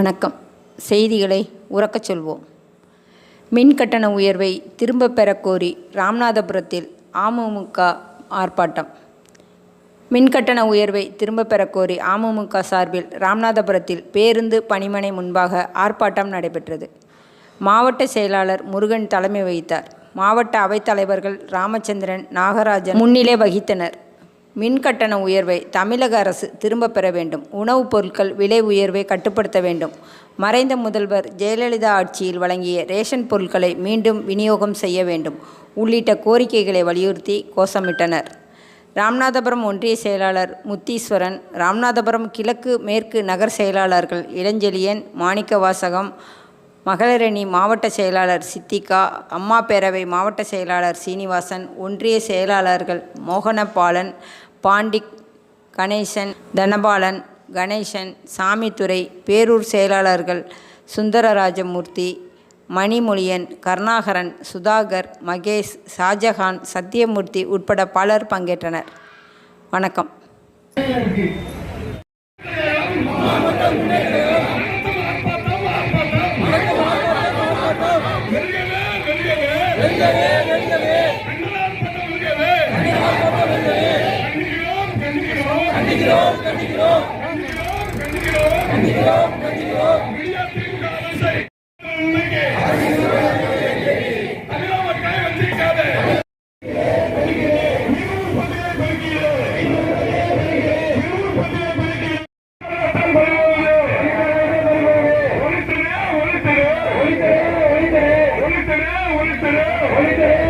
வணக்கம். செய்திகளை உறக்கச் சொல்வோம். மின் கட்டண உயர்வை திரும்பப் பெறக்கோரி ராமநாதபுரத்தில் அமமுக ஆர்ப்பாட்டம். மின் கட்டண உயர்வை திரும்பப் பெறக்கோரி அமமுக சார்பில் ராமநாதபுரத்தில் பேருந்து பணிமனை முன்பாக ஆர்ப்பாட்டம் நடைபெற்றது. மாவட்ட செயலாளர் முருகன் தலைமை வகித்தார். மாவட்ட அவைத்தலைவர்கள் ராமச்சந்திரன் நாகராஜன் முன்னிலை வகித்தனர். மின் கட்டண உயர்வை தமிழக அரசு திரும்பப் பெற வேண்டும். உணவுப் பொருட்கள் விலை உயர்வை கட்டுப்படுத்த வேண்டும். மறைந்த முதல்வர் ஜெயலலிதா ஆட்சியில் வழங்கிய ரேஷன் பொருட்களை மீண்டும் விநியோகம் செய்ய வேண்டும். உள்ளிட்ட கோரிக்கைகளை வலியுறுத்தி கோஷமிட்டனர். ராமநாதபுரம் ஒன்றிய செயலாளர் முத்தீஸ்வரன் ராமநாதபுரம் கிழக்கு மேற்கு நகர் செயலாளர்கள் இளஞ்செழியன் மாணிக்கவாசகம் மகளிரணி மாவட்ட செயலாளர் சித்திகா அம்மா பேரவை மாவட்ட செயலாளர் சீனிவாசன் ஒன்றிய செயலாளர்கள் மோகனபாலன் பாண்டிக் கணேசன் தனபாலன் கணேசன் சாமித்துறை பேரூர் செயலாளர்கள் சுந்தரராஜமூர்த்தி மணிமொழியன் கருணாகரன் சுதாகர் மகேஷ் ஷாஜஹான் சத்தியமூர்த்தி உட்பட பலர் பங்கேற்றனர் வணக்கம் கண்டிக்கிறோம் கண்டிக்கிறோம். கண்டிக்கிறோம் கண்டிக்கிறோம். ஒளித்தரே ஒளித்தரே ஒளித்தரே ஒளித்தரே